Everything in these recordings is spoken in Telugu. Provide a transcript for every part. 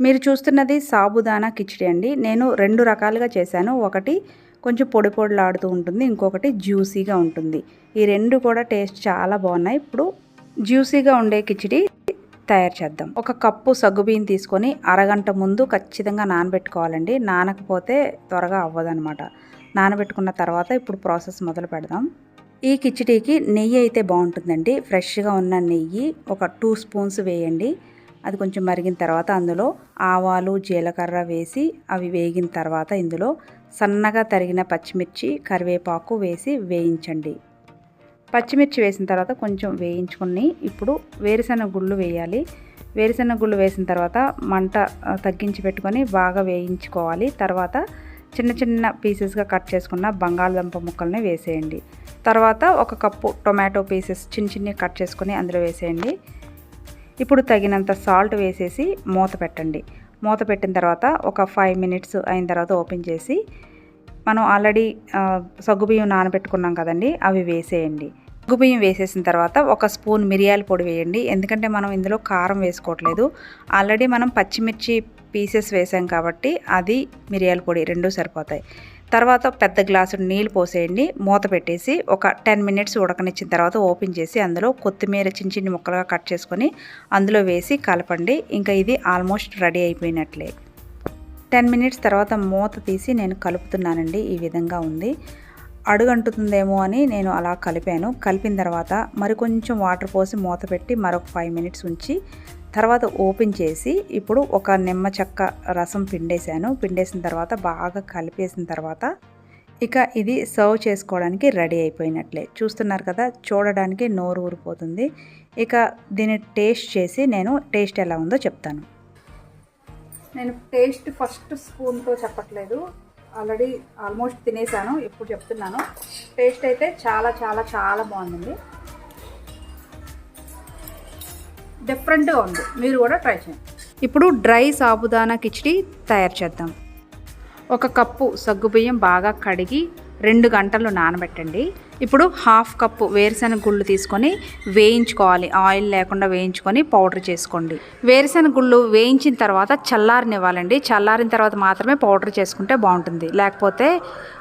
మీరు చూస్తున్నది సాబుదానా కిచిడి అండి. నేను రెండు రకాలుగా చేశాను. ఒకటి కొంచెం పొడి పొడిలాడుతూ ఉంటుంది. ఇంకొకటి జ్యూసీగా ఉంటుంది. ఈ రెండు కూడా టేస్ట్ చాలా బాగున్నాయి. ఇప్పుడు జ్యూసీగా ఉండే కిచిడి తయారు చేద్దాం. ఒక కప్పు సగ్గుబియ్యం తీసుకొని అరగంట ముందు ఖచ్చితంగా నానబెట్టుకోవాలండి. నానకపోతే త్వరగా అవ్వదనమాట నానబెట్టుకున్న తర్వాత ఇప్పుడు ప్రాసెస్ మొదలు పెడదాం. ఈ కిచిడీకి నెయ్యి అయితే బాగుంటుందండి. ఫ్రెష్గా ఉన్న నెయ్యి ఒక టూ స్పూన్స్ వేయండి. అది కొంచెం మరిగిన తర్వాత అందులో ఆవాలు జీలకర్ర వేసి అవి వేగిన తర్వాత ఇందులో సన్నగా తరిగిన పచ్చిమిర్చి కరివేపాకు వేసి వేయించండి. పచ్చిమిర్చి వేసిన తర్వాత కొంచెం వేయించుకొని ఇప్పుడు వేరుశెనగ గుళ్ళు వేయాలి. వేరుశెనగ గుళ్ళు వేసిన తర్వాత మంట తగ్గించి పెట్టుకొని బాగా వేయించుకోవాలి. తర్వాత చిన్న చిన్న పీసెస్గా కట్ చేసుకున్న బంగాళదుంప ముక్కల్ని వేసేయండి. తర్వాత ఒక కప్పు టొమాటో పీసెస్ చిన్న చిన్న కట్ చేసుకొని అందులో వేసేయండి. ఇప్పుడు తగినంత సాల్ట్ వేసేసి మూత పెట్టండి. మూత పెట్టిన తర్వాత ఒక ఫైవ్ మినిట్స్ అయిన తర్వాత ఓపెన్ చేసి మనం ఆల్రెడీ సగ్గుబియ్యం నానబెట్టుకున్నాం కదండి అవి వేసేయండి. సగ్గుబియ్యం వేసేసిన తర్వాత ఒక స్పూన్ మిరియాల పొడి వేయండి. ఎందుకంటే మనం ఇందులో కారం వేసుకోవట్లేదు. ఆల్రెడీ మనం పచ్చిమిర్చి పీసెస్ వేసాం కాబట్టి అది మిరియాల పొడి రెండు సరిపోతాయి. తర్వాత పెద్ద గ్లాసు నీళ్ళు పోసేయండి. మూత పెట్టేసి ఒక టెన్ మినిట్స్ ఉడకనిచ్చిన తర్వాత ఓపెన్ చేసి అందులో కొత్తిమీర చిన్న చిన్న ముక్కలుగా కట్ చేసుకొని అందులో వేసి కలపండి. ఇంకా ఇది ఆల్మోస్ట్ రెడీ అయిపోయినట్లే. టెన్ మినిట్స్ తర్వాత మూత తీసి నేను కలుపుతున్నానండి. ఈ విధంగా ఉంది. అడుగంటుతుందేమో అని నేను అలా కలిపాను. కలిపిన తర్వాత మరి కొంచెం వాటర్ పోసి మూత పెట్టి మరొక ఫైవ్ మినిట్స్ ఉంచి తర్వాత ఓపెన్ చేసి ఇప్పుడు ఒక నిమ్మ చెక్క రసం పిండేశాను. పిండేసిన తర్వాత బాగా కలిపేసిన తర్వాత ఇక ఇది సర్వ్ చేసుకోవడానికి రెడీ అయిపోయినట్లే. చూస్తున్నారు కదా చూడడానికి నోరు ఊరిపోతుంది. ఇక దీన్ని టేస్ట్ చేసి నేను టేస్ట్ ఎలా ఉందో చెప్తాను. నేను టేస్ట్ ఫస్ట్ స్పూన్తో చెప్పట్లేదు. ఆల్రెడీ ఆల్మోస్ట్ తినేసాను ఇప్పుడు చెప్తున్నాను. టేస్ట్ అయితే చాలా చాలా చాలా బాగుంది డిఫరెంట్గా ఉంది. మీరు కూడా ట్రై చేయండి. ఇప్పుడు డ్రై సాబుదానా కిచిడి తయారు చేద్దాం. ఒక కప్పు సగ్గుబియ్యం బాగా కడిగి రెండు గంటలు నానబెట్టండి. ఇప్పుడు హాఫ్ కప్పు వేరుశెనగ గుళ్ళు తీసుకొని వేయించుకోవాలి. ఆయిల్ లేకుండా వేయించుకొని పౌడర్ చేసుకోండి. వేరుశెనగ గుళ్ళు వేయించిన తర్వాత చల్లారనివ్వాలండి. చల్లారిన తర్వాత మాత్రమే పౌడర్ చేసుకుంటే బాగుంటుంది. లేకపోతే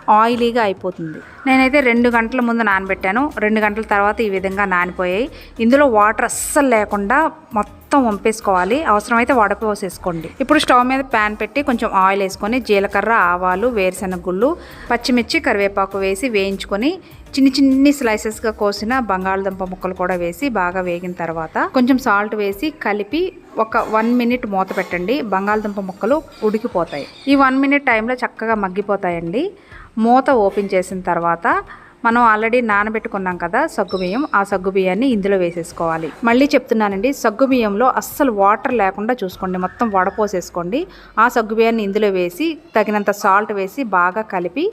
ఆయిలీగా అయిపోతుంది. నేనైతే రెండు గంటల ముందు నానబెట్టాను. రెండు గంటల తర్వాత ఈ విధంగా నానిపోయాయి. ఇందులో వాటర్ అస్సలు లేకుండా మొత్తం వంపేసుకోవాలి. అవసరమైతే వడపోసేసుకోండి ఇప్పుడు స్టవ్ మీద ప్యాన్ పెట్టి కొంచెం ఆయిల్ వేసుకొని జీలకర్ర ఆవాలు వేరుశనగ గుళ్ళు పచ్చిమిర్చి కరివేపాకు వేసి వేయించుకొని చిన్ని చిన్ని స్లైసెస్గా కోసిన బంగాళదుంప ముక్కలు కూడా వేసి బాగా వేగిన తర్వాత కొంచెం సాల్ట్ వేసి కలిపి ఒక వన్ మినిట్ మూత పెట్టండి. బంగాళదుంప ముక్కలు ఉడికిపోతాయి. ఈ వన్ మినిట్ టైంలో చక్కగా మగ్గిపోతాయండి. మూత ఓపెన్ చేసిన తర్వాత మనం ఆల్రెడీ నానబెట్టుకున్నాం కదా సగ్గుబియ్యం ఆ సగ్గుబియ్యాన్ని ఇందులో వేసేసుకోవాలి. మళ్ళీ చెప్తున్నానండి సగ్గుబియ్యంలో అస్సలు వాటర్ లేకుండా చూసుకోండి. మొత్తం వడపోసేసుకోండి. ఆ సగ్గుబియ్యాన్ని ఇందులో వేసి తగినంత సాల్ట్ వేసి బాగా కలిపి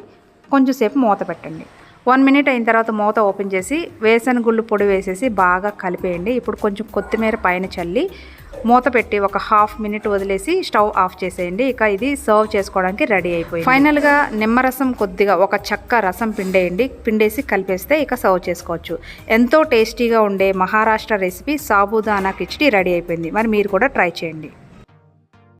కొంచెంసేపు మూత పెట్టండి. వన్ మినిట్ అయిన తర్వాత మూత ఓపెన్ చేసి వేసన గుళ్ళు పొడి వేసేసి బాగా కలిపేయండి. ఇప్పుడు కొంచెం కొత్తిమీర పైన చల్లి మూత పెట్టి ఒక హాఫ్ మినిట్ వదిలేసి స్టవ్ ఆఫ్ చేసేయండి. ఇక ఇది సర్వ్ చేసుకోవడానికి రెడీ అయిపోయింది. ఫైనల్గా నిమ్మరసం కొద్దిగా ఒక చక్క రసం పిండేయండి. పిండేసి కలిపేస్తే ఇక సర్వ్ చేసుకోవచ్చు. ఎంతో టేస్టీగా ఉండే మహారాష్ట్ర రెసిపీ సాబుదానా కిచిడి రెడీ అయిపోయింది. మరి మీరు కూడా ట్రై చేయండి.